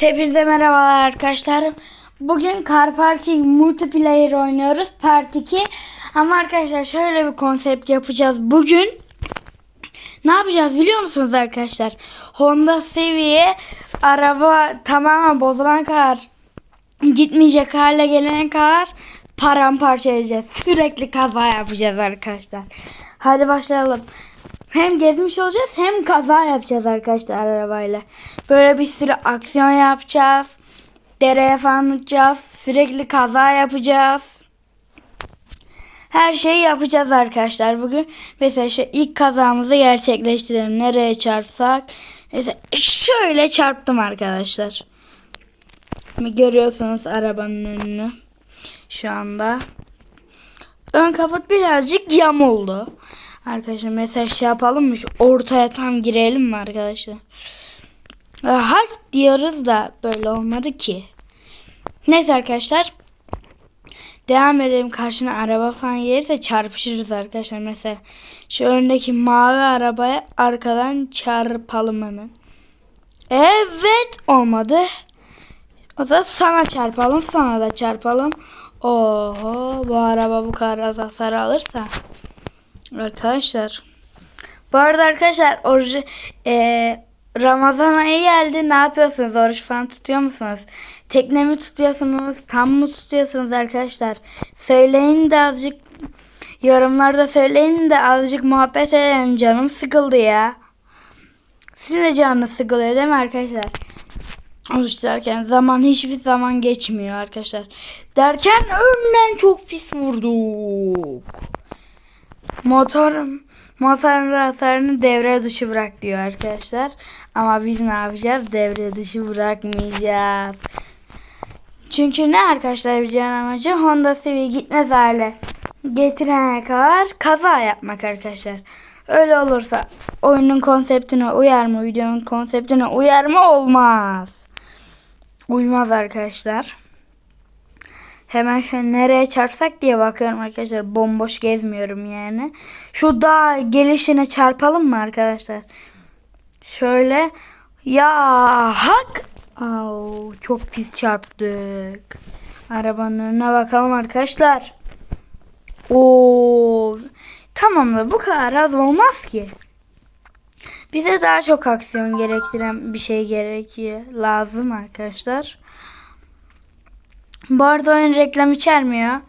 Hepinize merhabalar arkadaşlar. Bugün Car Parking Multiplayer oynuyoruz. Part 2. Ama arkadaşlar şöyle bir konsept yapacağız. Bugün ne yapacağız biliyor musunuz arkadaşlar? Honda Civic araba tamamen bozulan kadar gitmeyecek hale gelene kadar paramparça edeceğiz. Sürekli kaza yapacağız arkadaşlar. Hadi başlayalım. Hem gezmiş olacağız hem kaza yapacağız arkadaşlar arabayla. Böyle bir sürü aksiyon yapacağız. Dereye falan uçacağız. Sürekli kaza yapacağız. Her şeyi yapacağız arkadaşlar bugün. Mesela şu ilk kazamızı gerçekleştirelim. Nereye çarpsak. Mesela şöyle çarptım arkadaşlar. Görüyorsunuz arabanın önünü. Şu anda. Ön kaput birazcık yamuldu. Arkadaşlar mesela şey yapalım mı? Ortaya tam girelim mi arkadaşlar? Hak diyoruz da böyle olmadı ki. Neyse arkadaşlar. Devam edelim. Karşına araba falan gelirse çarpışırız arkadaşlar. Mesela şu öndeki mavi arabaya arkadan çarpalım hemen. Evet olmadı. O zaman sana çarpalım sana da çarpalım. Oho bu araba bu kadar az hasar alırsa. Arkadaşlar. Bu arada arkadaşlar orucu, e, Ramazan ayı geldi. Ne yapıyorsunuz? Oruç falan tutuyor musunuz? Tekne mi tutuyorsunuz? Tam mı tutuyorsunuz arkadaşlar? Söyleyin de azıcık yorumlarda söyleyin de azıcık muhabbet edelim. Canım sıkıldı ya. Sizin de canınız sıkılıyor değil mi arkadaşlar? Oruç derken zaman hiçbir zaman geçmiyor arkadaşlar. Derken önden çok pis vurduk. Motor motorun hasarını devre dışı bırak diyor arkadaşlar. Ama biz ne yapacağız? Devre dışı bırakmayacağız. Çünkü ne arkadaşlar videonun amacı Honda Civic gitmez hale getirene kadar kaza yapmak arkadaşlar. Öyle olursa oyunun konseptine uyar mı? Videonun konseptine uyar mı? Olmaz. Uymaz arkadaşlar. Hemen şöyle nereye çarpsak diye bakıyorum arkadaşlar. Bomboş gezmiyorum yani. Şu dağ gelişine çarpalım mı arkadaşlar? Şöyle. Ya hak. Au, çok pis çarptık. Arabanın önüne bakalım arkadaşlar. Oo. Tamam da bu kadar az olmaz ki. Bize daha çok aksiyon gerektiren bir şey gerekiyor. Lazım arkadaşlar. Bu arada oyun reklam içermiyor.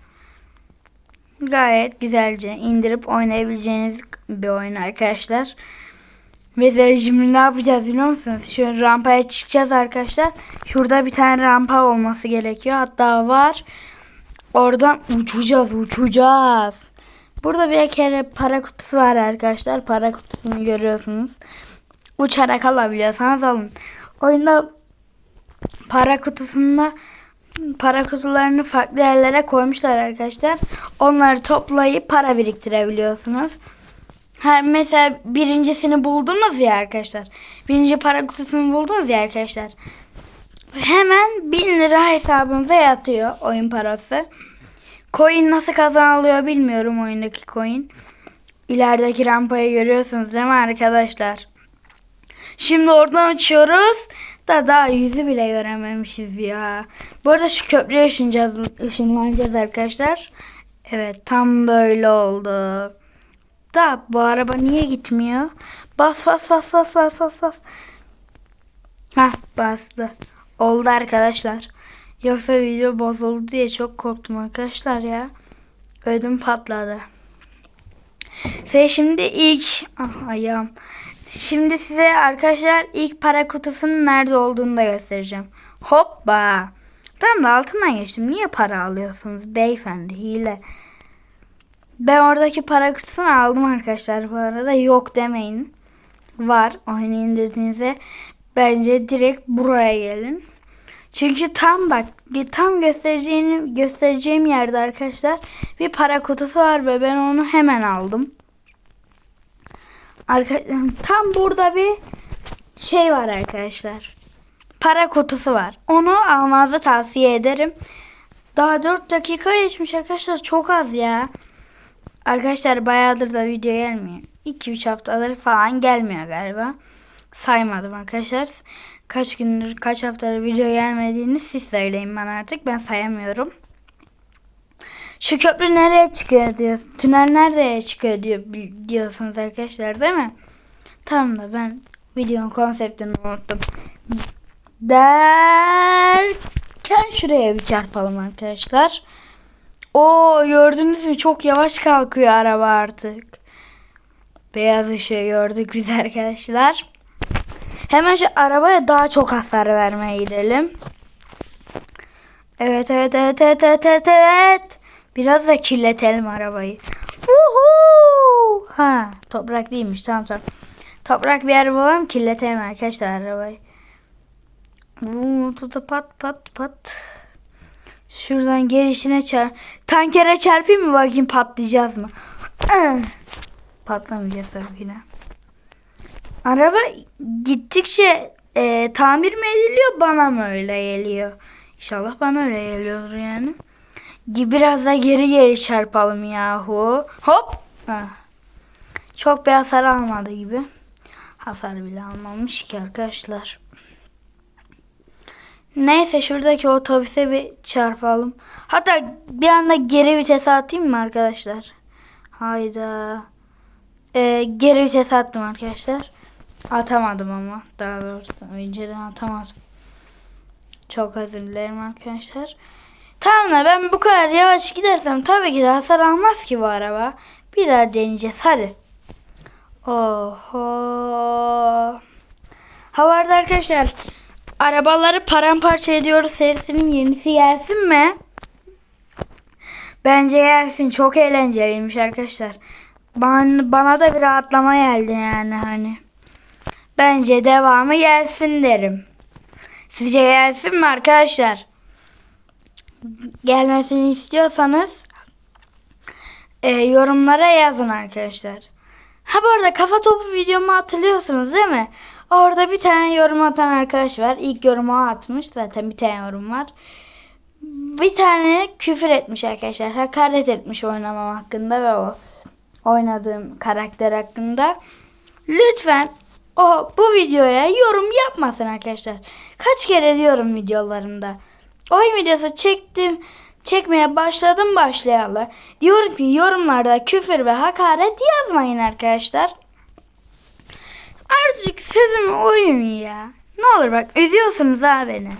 Gayet güzelce indirip oynayabileceğiniz bir oyun arkadaşlar. Mesela şimdi ne yapacağız biliyor musunuz? Şu rampaya çıkacağız arkadaşlar. Şurada bir tane rampa olması gerekiyor. Hatta var. Oradan uçacağız uçacağız. Burada bir kere para kutusu var arkadaşlar. Para kutusunu görüyorsunuz. Uçarak alabiliyorsanız alın. Oyunda para kutusunda para kutularını farklı yerlere koymuşlar arkadaşlar. Onları toplayıp para biriktirebiliyorsunuz. Ha, mesela birincisini buldunuz ya arkadaşlar. Birinci para kutusunu buldunuz ya arkadaşlar. Hemen 1000 lira hesabınıza yatıyor oyun parası. Coin nasıl kazanılıyor bilmiyorum oyundaki coin. İlerideki rampayı görüyorsunuz değil mi arkadaşlar? Şimdi oradan uçuyoruz. Da daha yüzü bile görememişiz ya. Bu arada şu köprüye ışınacağız, ışınlanacağız arkadaşlar. Evet tam da öyle oldu. Da bu araba niye gitmiyor? Bas bas bas bas bas bas bas. Hah bastı. Oldu arkadaşlar. Yoksa video bozuldu diye çok korktum arkadaşlar ya. Ödüm patladı. Size şimdi ilk ah, ayağım. Şimdi size arkadaşlar ilk para kutusunun nerede olduğunu da göstereceğim. Hoppa. Tamam da altından geçtim. Niye para alıyorsunuz beyefendi hile. Ben oradaki para kutusunu aldım arkadaşlar bu arada. Yok demeyin. Var. Oyunu indirdiğinizde bence direkt buraya gelin. Çünkü tam bak tam göstereceğim göstereceğim yerde arkadaşlar bir para kutusu var ve ben onu hemen aldım. Arka, tam burada bir şey var arkadaşlar. Para kutusu var. Onu almanızı tavsiye ederim. Daha 4 dakika geçmiş arkadaşlar. Çok az ya. Arkadaşlar bayağıdır da video gelmiyor. 2-3 haftadır falan gelmiyor galiba. saymadım arkadaşlar. Kaç gündür, kaç haftadır video gelmediğini siz söyleyin bana artık. Ben sayamıyorum. Şu köprü nereye çıkıyor diyor. Tünel nereye çıkıyor diyor diyorsunuz arkadaşlar değil mi? Tamam da ben videonun konseptini unuttum. Derken şuraya bir çarpalım arkadaşlar. O gördünüz mü çok yavaş kalkıyor araba artık. Beyaz ışığı gördük biz arkadaşlar. Hemen şu arabaya daha çok hasar vermeye gidelim. Evet evet evet evet evet evet. Biraz da kirletelim arabayı. Uhu! Ha toprak değilmiş tamam tamam. Toprak bir yer bulalım kirletelim arkadaşlar arabayı. Tutu pat pat pat. Şuradan gelişine çarp. Tankere çarpayım mı bakayım patlayacağız mı? Patlamayacağız tabii yine. Araba gittikçe e, tamir mi ediliyor bana mı öyle geliyor? İnşallah bana öyle geliyordur yani. Biraz da geri geri çarpalım yahu. Hop. Çok bir hasar almadı gibi. Hasar bile almamış ki arkadaşlar. Neyse şuradaki otobüse bir çarpalım. Hatta bir anda geri vitese atayım mı arkadaşlar? Hayda. Ee, geri vitese attım arkadaşlar. Atamadım ama daha doğrusu önceden atamadım. Çok özür dilerim arkadaşlar. Tamam da ben bu kadar yavaş gidersem tabii ki de hasar almaz ki bu araba. Bir daha deneyeceğiz hadi. Oho. Ha vardı arkadaşlar. Arabaları paramparça ediyoruz serisinin yenisi gelsin mi? Bence gelsin. Çok eğlenceliymiş arkadaşlar. Bana, bana da bir rahatlama geldi yani hani. Bence devamı gelsin derim. Sizce gelsin mi arkadaşlar? Gelmesini istiyorsanız e, yorumlara yazın arkadaşlar. Ha bu arada kafa topu videomu hatırlıyorsunuz değil mi? Orada bir tane yorum atan arkadaş var. İlk yorumu atmış. Zaten bir tane yorum var. Bir tane küfür etmiş arkadaşlar. Hakaret etmiş oynamam hakkında ve o oynadığım karakter hakkında. Lütfen o bu videoya yorum yapmasın arkadaşlar. Kaç kere diyorum videolarımda. Oyun videosu çektim. Çekmeye başladım başlayalı. Diyorum ki yorumlarda küfür ve hakaret yazmayın arkadaşlar. Azıcık sözümü uyun ya. Ne olur bak üzüyorsunuz ha beni.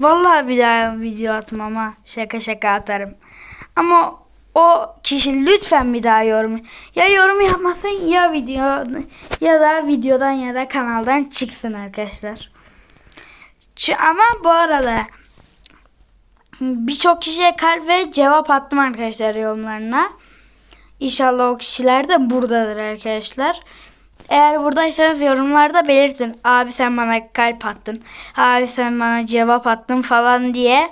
Vallahi bir daha video atmam ha. Şaka şaka atarım. Ama o kişi lütfen bir daha yorum. Ya yorum yapmasın ya video ya da videodan ya da kanaldan çıksın arkadaşlar. Ama bu arada birçok kişiye kalp ve cevap attım arkadaşlar yorumlarına. İnşallah o kişiler de buradadır arkadaşlar. Eğer buradaysanız yorumlarda belirtin. Abi sen bana kalp attın. Abi sen bana cevap attın falan diye.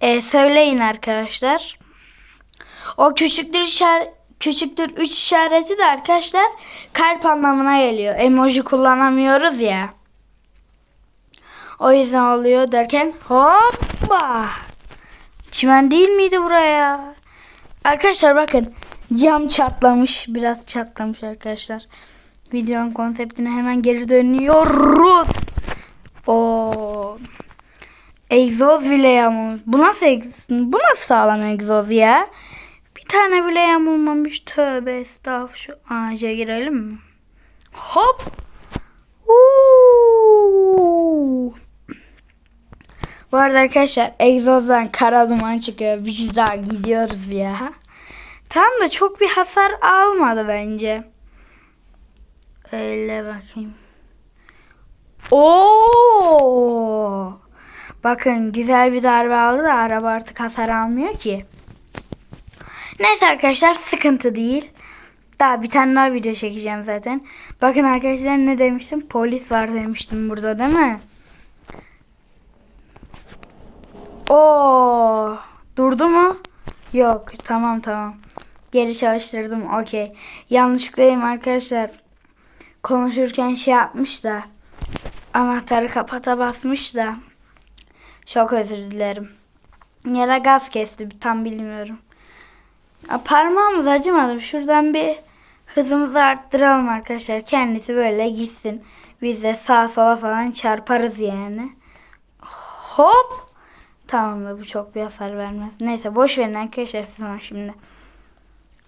E, söyleyin arkadaşlar. O küçüktür işaret küçüktür 3 işareti de arkadaşlar kalp anlamına geliyor. Emoji kullanamıyoruz ya. O yüzden oluyor derken hoppa. Çimen değil miydi buraya? Arkadaşlar bakın cam çatlamış. Biraz çatlamış arkadaşlar. Videonun konseptine hemen geri dönüyoruz. O egzoz bile yamulmuş. Bu nasıl egzoz? Bu nasıl sağlam egzoz ya? Bir tane bile yamulmamış. Tövbe estağfurullah. Şu ağaca girelim mi? Hop. Bu arada arkadaşlar egzozdan kara duman çıkıyor. Bir güzel gidiyoruz ya. Tam da çok bir hasar almadı bence. Öyle bakayım. Oo! Bakın güzel bir darbe aldı da araba artık hasar almıyor ki. Neyse arkadaşlar sıkıntı değil. Daha bir tane daha video çekeceğim zaten. Bakın arkadaşlar ne demiştim? Polis var demiştim burada değil mi? Oo, durdu mu? Yok. Tamam tamam. Geri çalıştırdım. Okey. Yanlışlıklayım arkadaşlar. Konuşurken şey yapmış da. Anahtarı kapata basmış da. Çok özür dilerim. Ya da gaz kesti. Tam bilmiyorum. Ya parmağımız acımadı. Şuradan bir hızımızı arttıralım arkadaşlar. Kendisi böyle gitsin. Biz de sağa sola falan çarparız yani. Hop. Tamam da bu çok bir hasar vermez. Neyse boş verin arkadaşlar siz ona şimdi.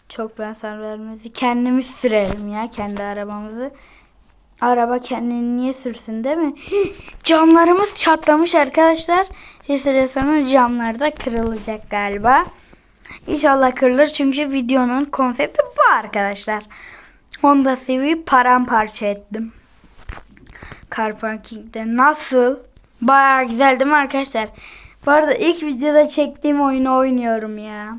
Çok bir hasar vermez. Kendimiz sürelim ya kendi arabamızı. Araba kendini niye sürsün değil mi? Camlarımız çatlamış arkadaşlar. Bir süre sonra camlar da kırılacak galiba. İnşallah kırılır çünkü videonun konsepti bu arkadaşlar. Honda Civic'i paramparça ettim. Car Parking'de nasıl? Baya güzel değil mi arkadaşlar? Bu arada ilk videoda çektiğim oyunu oynuyorum ya.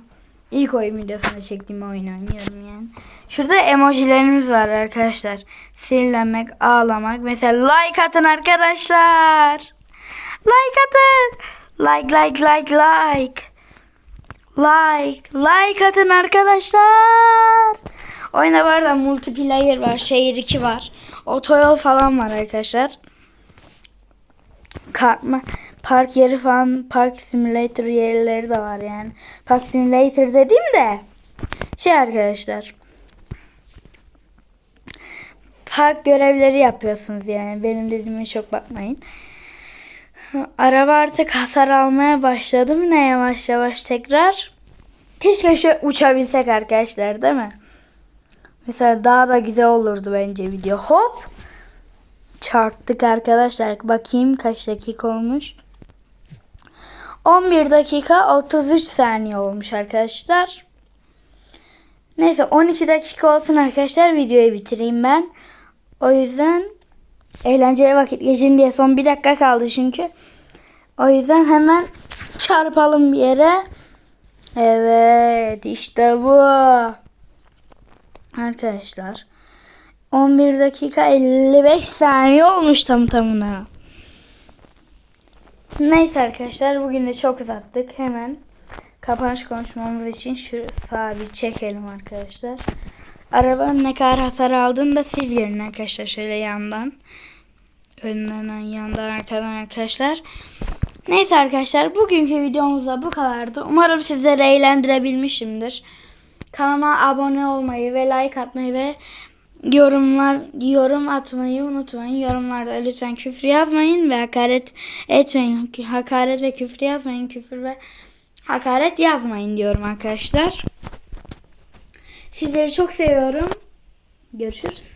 İlk oyun videosunda çektiğim oyunu oynuyorum yani. Şurada emojilerimiz var arkadaşlar. Sinirlenmek, ağlamak. Mesela like atın arkadaşlar. Like atın. Like like like like. Like like atın arkadaşlar. Oyunda var da multiplayer var. Şehir 2 var. Otoyol falan var arkadaşlar. Kartma, park yeri falan park simulator yerleri de var yani. Park simulator dediğim de şey arkadaşlar. Park görevleri yapıyorsunuz yani. Benim dediğime çok bakmayın. Araba artık hasar almaya başladı mı ne yavaş yavaş tekrar? Keşke şöyle uçabilsek arkadaşlar değil mi? Mesela daha da güzel olurdu bence video. Hop! Çarptık arkadaşlar. Bakayım kaç dakika olmuş. 11 dakika 33 saniye olmuş arkadaşlar. Neyse 12 dakika olsun arkadaşlar. Videoyu bitireyim ben. O yüzden eğlenceli vakit geçin diye son bir dakika kaldı çünkü. O yüzden hemen çarpalım bir yere. Evet işte bu. Arkadaşlar. 11 dakika 55 saniye olmuş tam tamına. Neyse arkadaşlar bugün de çok uzattık. Hemen kapanış konuşmamız için şu sağa bir çekelim arkadaşlar. Arabanın ne kadar hasar aldığını da siz görün arkadaşlar şöyle yandan. Önden yandan arkadan arkadaşlar. Neyse arkadaşlar bugünkü videomuz da bu kadardı. Umarım sizleri eğlendirebilmişimdir. Kanalıma abone olmayı ve like atmayı ve yorumlar yorum atmayı unutmayın. Yorumlarda lütfen küfür yazmayın ve hakaret etmeyin. Hakaret ve küfür yazmayın. Küfür ve hakaret yazmayın diyorum arkadaşlar. Sizleri çok seviyorum. Görüşürüz.